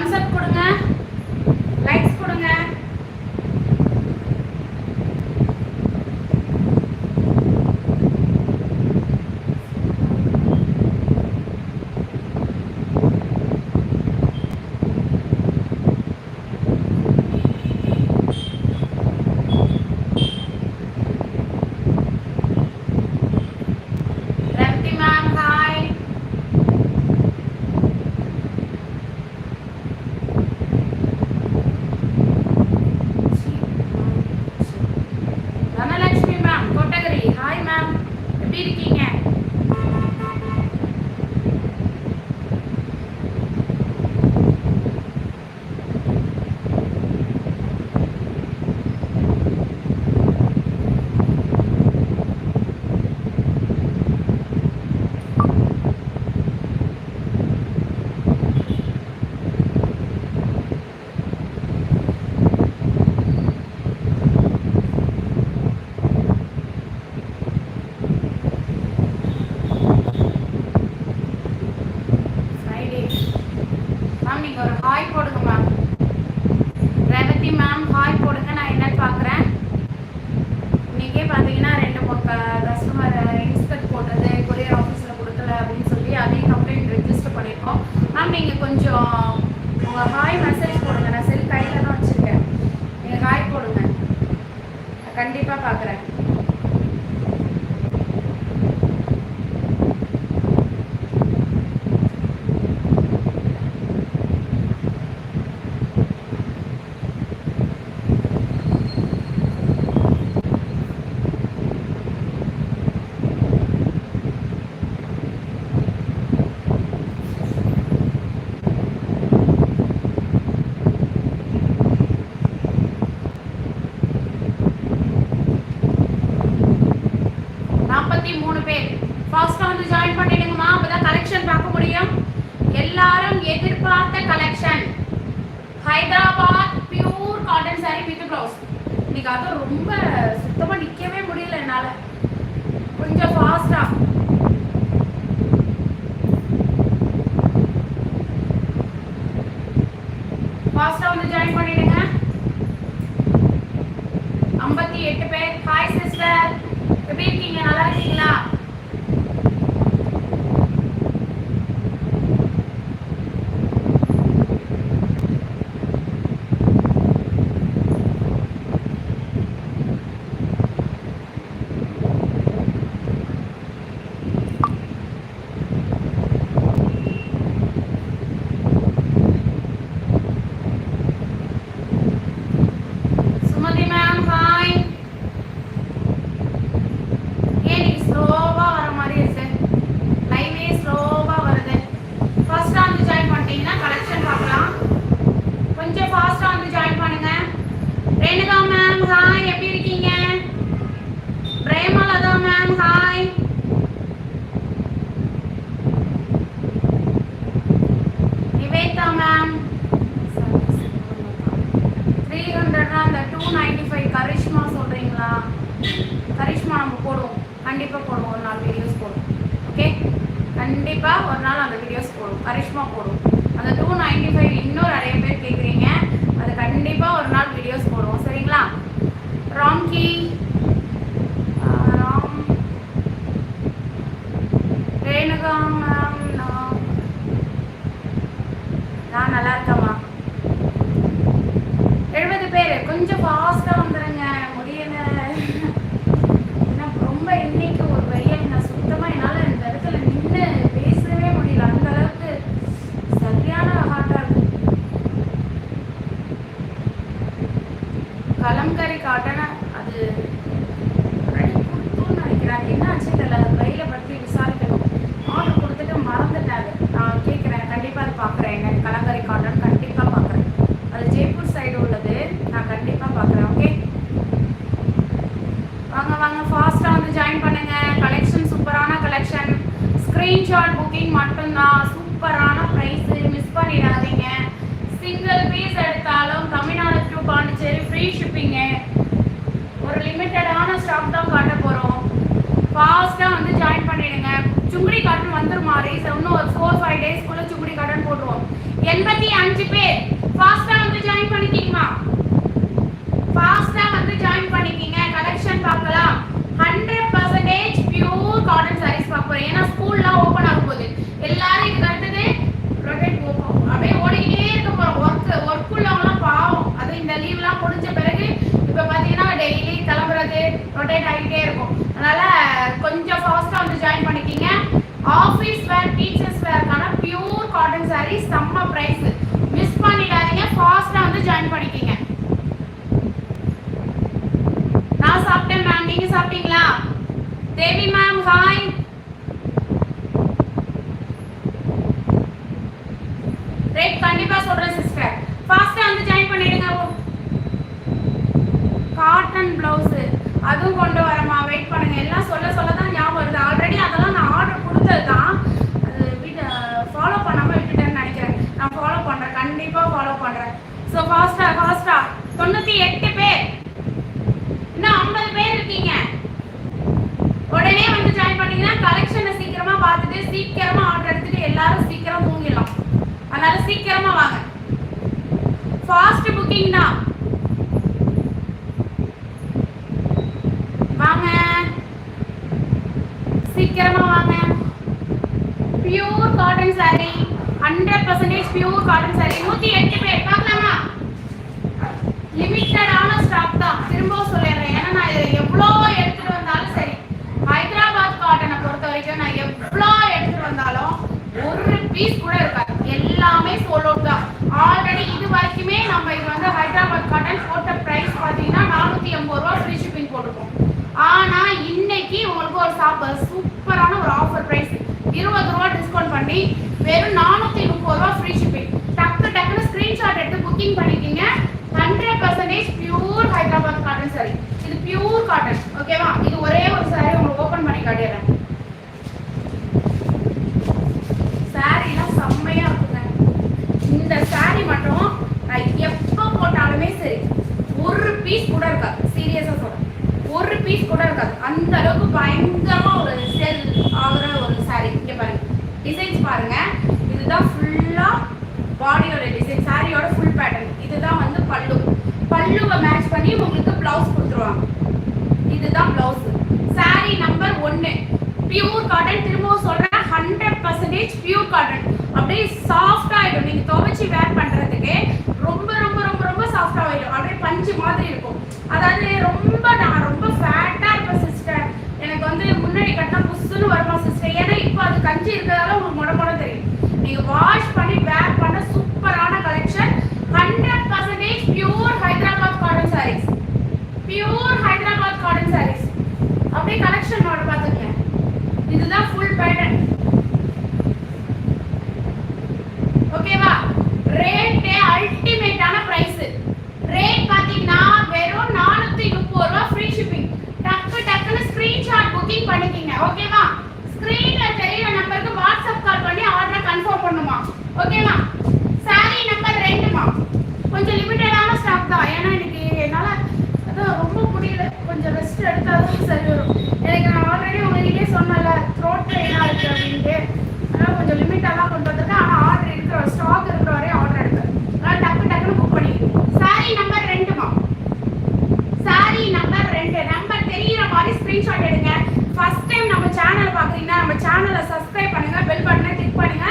thumbs up complaint register பண்ணியிருக்கோம் ma'am நீங்கள் கொஞ்சம் உங்கள் ஹாய் மெசேஜ் போடுங்க. நான் செல் கையில் தான் வச்சுருக்கேன். நீங்கள் ஹாய் போடுங்க. கண்டிப்பாக பார்க்குறேன் நாற்பத்தி மூணு பேர் ஃபாஸ்ட்டாக வந்து ஜாயின் பண்ணிடுங்கம்மா அப்பதான் கலெக்ஷன் பார்க்க முடியும் எல்லாரும் எதிர்பார்த்த collection Hyderabad pure cotton saree with blouse இன்னைக்கு அதுவும் ரொம்ப சுத்தமா நிக்கவே முடியல என்னால. கொஞ்சம் ஃபாஸ்டா ஃபாஸ்டா வந்து ஜாயின் பண்ணிடுங்க. ஐம்பத்தி எட்டு பேர். ஹாய் சிஸ்டர் எப்படி இருக்கீங்க? நல்லா இருக்கீங்களா சுமதி மேம் ஹாய் ஏன் நீங்க ஸ்லோவா வர மாதிரி இருக்கு லைவே ஸ்லோவா வருது ஃபர்ஸ்டா வந்து ஜாயின் பண்ணிட்டீங்கன்னா கலெக்ஷன் பார்க்கலாம் கொஞ்சம் ஃபாஸ்டா வந்து ஜாயின் பண்ணுங்க ரேணுகா மேம் ஹாய் எப்படி இருக்கீங்க Premalatha ma'am hi Nivetha ma'am three ஹண்ட்ரட்னா அந்த டூ நைன்டி ஃபைவ் கரிஷ்மா சொல்கிறீங்களா கரிஷ்மா நம்ம போடுவோம். கண்டிப்பாக போடுவோம். ஒரு நாள் வீடியோஸ் போடுவோம். ஓகே கண்டிப்பாக ஒரு நாள் அந்த வீடியோஸ் போடுவோம். கரிஷ்மா போடுவோம். அந்த டூ நைன்டி ஃபைவ் இன்னும் நிறைய பேர் கேட்குறீங்க அது கண்டிப்பாக ஒரு நாள் வீடியோஸ் போடுவோம். சரிங்களா? ராம்கி ஆஹ், ராம் ரேணுகா மேம் நான் நான் நல்லா இருக்கேம்மா எழுபது பேர் கொஞ்சம் ஃபாஸ்ட்டாக வந்துடுங்க முடியல ஏன்னா ரொம்ப இன்னைக்கு ஒரு வெயில் ஸ்க்ரீன்ஷாட் மட்டும்தான். சூப்பரான ப்ரைஸ் மிஸ் பண்ணிடாதீங்க. சிங்கிள் பீஸ் எடுத்தாலும் Tamil Nadu to Pondicherry free shipping ஒரு லிமிட்டடான ஸ்டாக் தான் காட்ட போகிறோம் ஃபாஸ்ட்டாக வந்து ஜாயின் பண்ணிடுங்க. சுங்குடி காட்டன் வந்துருமா ரீஸ் இன்னும் ஒரு ஃபோர் ஃபைவ் டேஸ்க்குள்ளே சுங்குடி காட்டன் போட்டுருவோம். எண்பத்தி அஞ்சு பேர் ஃபாஸ்ட்டாக வந்து ஜாயின் பண்ணிக்கிங்கம்மா ஃபாஸ்ட்டாக வந்து ஜாயின் பண்ணிக்கிங்க கலெக்ஷன் பார்க்கலாம் hundred percentage pure cotton sarees பார்க்க போகிறோம் ஏன்னா ஸ்கூல்லாம் ஓப்பன் ஆகும் போகுது எல்லாரும் இதுக்கு அடுத்தது ரொட்டேட் அப்படியே ஓடிக்கிட்டே இருக்க போகிறோம் ஒர்க் ஒர்க் உள்ளவங்களாம் பாவம் அது இந்த லீவ்லாம் முடிஞ்ச பிறகு இப்போ பார்த்தீங்கன்னா டெய்லி கிளம்புறது ரொட்டேட் ஆகிட்டே இருக்கும் அதனால கொஞ்சம் ஃபாஸ்ட்டாக வந்து ஜாயின் பண்ணிக்கிங்க ஆஃபீஸ் வேர் டீச்சர்ஸ் வேர்க்கான பியூர் காட்டன் சாரீ செம்ம ப்ரைஸ் மிஸ் பண்ணிடாதீங்க ஃபாஸ்ட்டாக வந்து ஜாயின் பண்ணிக்கிங்க நான் சாப்பிட்டேன் மேம் நீங்க சாப்பிட்டீங்களா? தேவி மேம் ஹாய் ரேட் கண்டிப்பா சொல்றேன் சிஸ்டர் ஃபாஸ்டா வந்து ஜாயின் பண்ணிடுங்க காட்டன் பிளவுஸ் அதுவும் கொண்டு வரமா வெயிட் பண்ணுங்க. எல்லாம் சொல்ல சொல்ல தான் ஞாபகம் வருது. ஆல்ரெடி அதெல்லாம் நான் ஆர்டர் கொடுத்தது தான். அது வீட்டை ஃபாலோ பண்ணாமல் விட்டுட்டேன்னு நினைக்கிறேன். நான் ஃபாலோ பண்றேன். கண்டிப்பாக ஃபாலோ பண்றேன். ஸோ ஃபாஸ்டா ஃபாஸ்டா தொண்ணூத்தி எட்டு பேர் இன்னும் ஐம்பது பேர் இருக்கீங்க உடனே வந்து ஜாயின் பண்ணீங்கன்னா கலெக்ஷனை சீக்கிரமா பார்த்துட்டு சீக்கிரமா ஆர்டர் எடுத்துட்டு எல்லாரும் சீக்கிரம் தூங்கிடலாம் அதனால சீக்கிரமா வாங்க. ஃபாஸ்ட் புக்கிங் தான். வாங்க. சீக்கிரமா வாங்க. Pure cotton saree hundred percentage pure cotton saree நூத்தி எட்டு பேர். பார்க்கலாமா? லிமிட்டடான ஸ்டாக் தான். திரும்பவும் சொல்லிடுறேன். ஏன்னா நான் இதை எவ்வளோ எடுத்துட்டு வந்தாலும் சரி ஹைதராபாத் காட்டனை பொறுத்த வரைக்கும் நான் எவ்வளோ எடுத்துட்டு வந்தாலும் ஒரு பீஸ் கூட இருக்காது. எல்லாமே சோலோட் தான். ஆல்ரெடி இது வரைக்குமே நம்ம இது வந்து ஹைதராபாத் காட்டன் போட்ட ப்ரைஸ் பார்த்தீங்கன்னா நானூற்றி எண்பது ரூபா ஃப்ரீ ஷிப்பிங் போட்டிருக்கோம். ஆனால் இன்னைக்கு உங்களுக்கு ஒரு சாப்ப சூப்பரான ஒரு ஆஃபர் ப்ரைஸ் இருபது ரூபா டிஸ்கவுண்ட் பண்ணி வெறும் நானூற்றி முப்பது ரூபா ஃப்ரீ ஷிப்பிங் டக்கு டக்குன்னு ஸ்க்ரீன்ஷாட் எடுத்து புக்கிங் பண்ணிக்கிங்க. Hundred percentage pure Hyderabad cotton saree இது பியூர் காட்டன் ஓகேவா இது ஒரே ஒரு சாரி உங்களுக்கு ஓப்பன் பண்ணி காட்டிடுறேன். இந்த சாரி மட்டும் நான் எப்போ போட்டாலுமே சரி ஒரு பீஸ் கூட இருக்காது. சீரியஸாக சொல்கிறேன் ஒரு பீஸ் கூட இருக்காது. அந்த அளவுக்கு பயங்கரமாக ஒரு செல் ஆகிற ஒரு சாரி இங்கே பாருங்க. டிசைன்ஸ் பாருங்க. இதுதான் ஃபுல்லாக பாடியோட டிசைன் சாரியோட ஃபுல் பேட்டர்ன் இதுதான் வந்து பல்லு. பல்லுவை மேட்ச் பண்ணி உங்களுக்கு பிளவுஸ் கொடுத்துருவாங்க. இதுதான் பிளவுஸ் சாரி நம்பர் ஒன்று பியூர் காட்டன் திரும்பவும் சொல்கிறேன் ஹண்ட்ரட் பர்சன்டேஜ் பியூர் காட்டன் அப்படியே சாஃப்ட் ஆயிடும். நீங்க துவைச்சு வேர் பண்றதுக்கு ரொம்ப ரொம்ப ரொம்ப ரொம்ப சாஃப்ட் ஆயிடும். அப்படியே பஞ்சு மாதிரி இருக்கும். அதாவது ரொம்ப நான் ரொம்ப ஃபேட்டா இருப்பேன் சிஸ்டர் எனக்கு வந்து முன்னாடி கட்டினா புஷ்ஷுன்னு வருமா சிஸ்டர் ஏன்னா இப்போ அது கஞ்சி இருக்கிறதால உங்களுக்கு முட முட தெரியும். நீங்க வாஷ் பண்ணி வேர் பண்ண சூப்பரான collection hundred percentage pure Hyderabad cotton sarees pure Hyderabad cotton sarees அப்படியே கலெக்ஷன் நோட பார்த்துக்கங்க. இதுதான் ஃபுல் பேட்டர்ன் ஓகேவா ரேட் அல்டிமேட்டான பிரைஸ் ரேட் பாத்தீங்கன்னா வெறும் நானூத்தி முப்பது ரூபா ஃப்ரீ ஷிப்பிங் டக்கு டக்குன்னு ஸ்கிரீன்ஷாட் புக்கிங் பண்ணிக்கிங்க ஓகேவா ஸ்கிரீன்ல தெரியுற நம்பருக்கு வாட்ஸ்அப் கால் பண்ணி ஆர்டர் கன்ஃபார்ம் பண்ணுமா? ஓகேவா சாரி நம்பர் ரெண்டுமா? கொஞ்சம் லிமிட்டடான ஸ்டாக் தான். ஏன்னா இன்னைக்கு என்னால அதான் ரொம்ப முடியல. கொஞ்சம் ரெஸ்ட் எடுத்தாதான் சரி வரும் எனக்கு நான் ஆல்ரெடி உங்ககிட்டே சொன்னல த்ரோட் பெயினா இருக்கு அப்படின்ட்டு அதனால கொஞ்சம் லிமிட்டாக தான் கொண்டு வந்திருக்கேன் ஆனால் ஆர்டர் இருக்கிற ஸ்டாக் இருக்கிற வரையும் ஆர்டர் எடுப்பேன் அதனால டக்கு டக்குன்னு புக் பண்ணிக்கிறேன் சாரி நம்பர் ரெண்டுமா சாரி நம்பர் ரெண்டு நம்பர் தெரியிற மாதிரி ஸ்கிரீன்ஷாட் எடுங்க ஃபர்ஸ்ட் டைம் நம்ம சேனல் பார்க்குறீங்கன்னா நம்ம சேனலை சப்ஸ்கிரைப் பண்ணுங்க பெல் பட்டனை கிளிக் பண்ணுங்க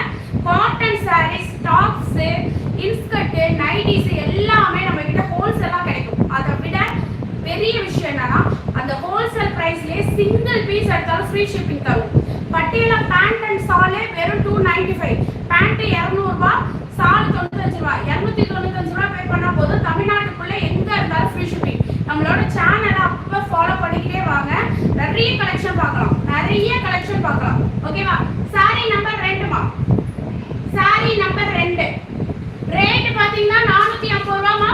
cotton sarees tops inskirt nighties எல்லாமே நம்ம கிட்ட ஹோல்சேலாக கிடைக்கும் அதை விட பெரிய விஷயம் என்னன்னா அந்த உங்களுக்கு சிங்கிள் பீஸ் எடுத்தாலும் ஃப்ரீ ஷிப்பிங் தரும். பட்டியல பேண்ட் அண்ட் சாலே வெறும் டூ நைன்டி ஃபைவ் பேண்ட் இரநூறுபா சால் தொண்ணூத்தஞ்சு ரூபா. இரநூத்தி தொண்ணூத்தஞ்சு ரூபா பே பண்ணா போதும். தமிழ்நாட்டுக்குள்ள எங்க இருந்தாலும் ஃப்ரீ ஷிப்பிங் நம்மளோட சேனலை அப்போ ஃபாலோ பண்ணிக்கிட்டே வாங்க. நிறைய கலெக்ஷன் பார்க்கலாம். நிறைய கலெக்ஷன் பார்க்கலாம். ஓகேவா சாரி நம்பர் ரெண்டுமா சாரி நம்பர் ரெண்டு. ரேட் பாத்தீங்கன்னா நானூத்தி ஐம்பது ரூபாமா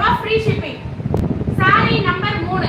ரூபாய் ஃப்ரீ ஷிப்பிங் சாரி நம்பர் மூணு.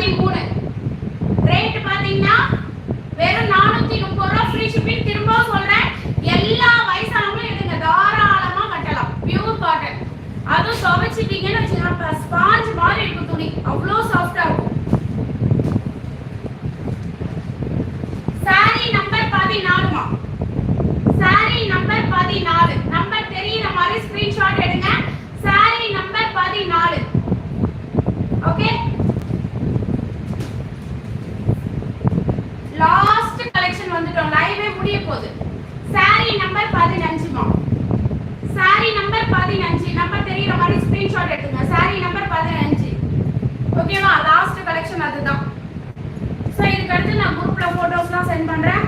முப்பத்தி மூணு. ரேட் பாத்தீங்கன்னா வெறும் நானூத்தி முப்பது ரூபா ஃப்ரீ ஷிப்பிங் திரும்பவும் சொல்றேன் எல்லா வயசானவங்களும் எடுங்க. தாராளமா கட்டலாம். பியூர் காட்டன் அதுவும் துவைச்சிட்டீங்கன்னு வச்சுக்கலாம் ஸ்பாஞ்ச் மாதிரி இருக்கும் துணி. அவ்வளோ சாஃப்டா இருக்கும். சாரி நம்பர் பதினாலுமா? சாரி நம்பர் பதினாலு. நம்பர் தெரியுற மாதிரி ஸ்கிரீன்ஷாட் எடுங்க. சாரி நம்பர் பதினாலு. ஓகே லாஸ்ட் கலெக்ஷன் வந்துட்டோம். லைவே முடிய போகுது. சாரி நம்பர் பதினஞ்சுமா சாரி நம்பர் பதினஞ்சு. நம்பர் தெரியுற மாதிரி ஸ்கிரீன்ஷாட் எடுத்துங்க. சாரி நம்பர் பதினஞ்சு. ஓகேவா லாஸ்ட் கலெக்ஷன் அதுதான். ஸோ இதுக்கு அடுத்து நான் குரூப்ல போட்டோஸ்லாம் சென்ட் பண்றேன்.